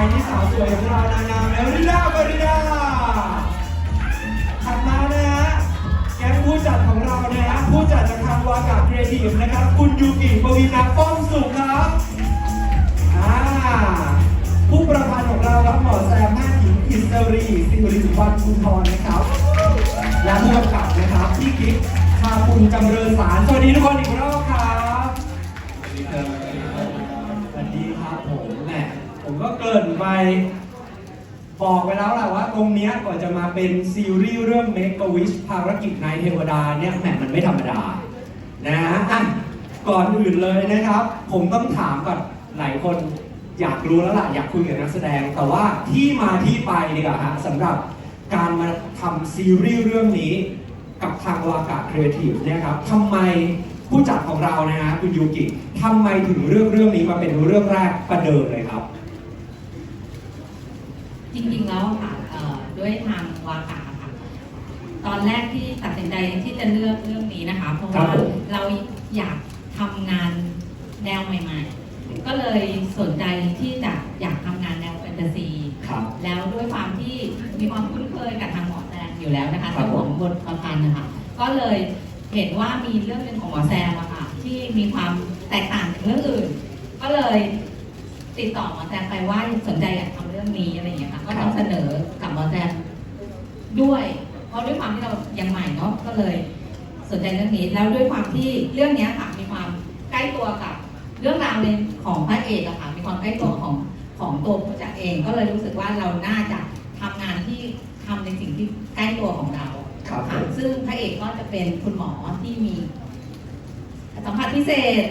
าที่สาวสวยของเรานางงามแล้วริดาบริดาถัดมานะฮะแก๊งผู้จัดของเรานะฮะผู้จัดจากทางวากาครีเอทีฟนะครับ คุณยูกิปวีนาป้อมสุขครับอ่าผู้ประพันธ์ของเราครับหมอแซมแม่หญิงอิสรีสิริสุวรรณคุณทรนะครับ และผู้กำกับนะครับพี่กิ๊กชาปุณจำเริญสารสวัสดีทุกคนอีกรอบครับสวัสดีครับผมแหม ผมก็เกริ่นไปบอกไปแล้วแหละว่าตรงเนี้ยก่อนจะมาเป็นซีรีส์เรื่อง Make a Wish ภารกิจนายเทวดาเนี่ยแหมมันไม่ธรรมดานะอะก่อนอื่นเลยนะครับ ผมต้องถามก่อนหลายคนอยากรู้แล้วล่ะ อยากคุยกับนักแสดง แต่ว่าที่มาที่ไปดีกว่าฮะสำหรับการมาทำซีรีส์เรื่องนี้กับทางวากาครีเอทีฟเนี่ยครับทำไมผู้จัดของเรานะฮะคุณยูกิทำไมถึงเรื่องเรื่องนี้มาเป็นเรื่องแรกประเดิมเลยครับ จริงๆแล้วค่ะเอ่อด้วยทางวากาค่ะตอนแรกที่ตัดสินใจที่จะเลือกเรื่องนี้นะคะ เพราะครับว่าผมเราอยากทำงานแนวใหม่ ๆ ก็เลยสนใจที่จะอยากทำงานแนวแฟนตาซีครับแล้วด้วยความที่มีความคุ้นเคยกับทางหมอแซมอยู่แล้วนะคะครับเจ้าของบทประพันธ์นะคะ ก็เลยเห็นว่ามีเรื่องหนึ่งของหมอแซมอะค่ะที่มีความแตกต่างจากเรื่องอื่น ก็เลย ติดต่อหมอแซมไปว่าสนใจอยากทำเรื่องนี้อะไรอย่างเงี้ยค่ะก็ครับนำเสนอกับหมอแซมด้วย เพราะด้วยความที่เรายังใหม่เนาะก็เลย สนใจเรื่องนี้แล้วด้วยความที่เรื่องเนี้ยค่ะมีความใกล้ตัวกับ เรื่องราวในของพระเอกอะค่ะมีความใกล้ตัวของของตัวผู้จัดเอง ก็เลยรู้สึกว่าเราน่าจะทำงานที่ทำในสิ่งที่ใกล้ตัวของเราครับค่ะซึ่งพระเอกก็จะเป็นคุณหมอที่มีสัมผัสพิเศษ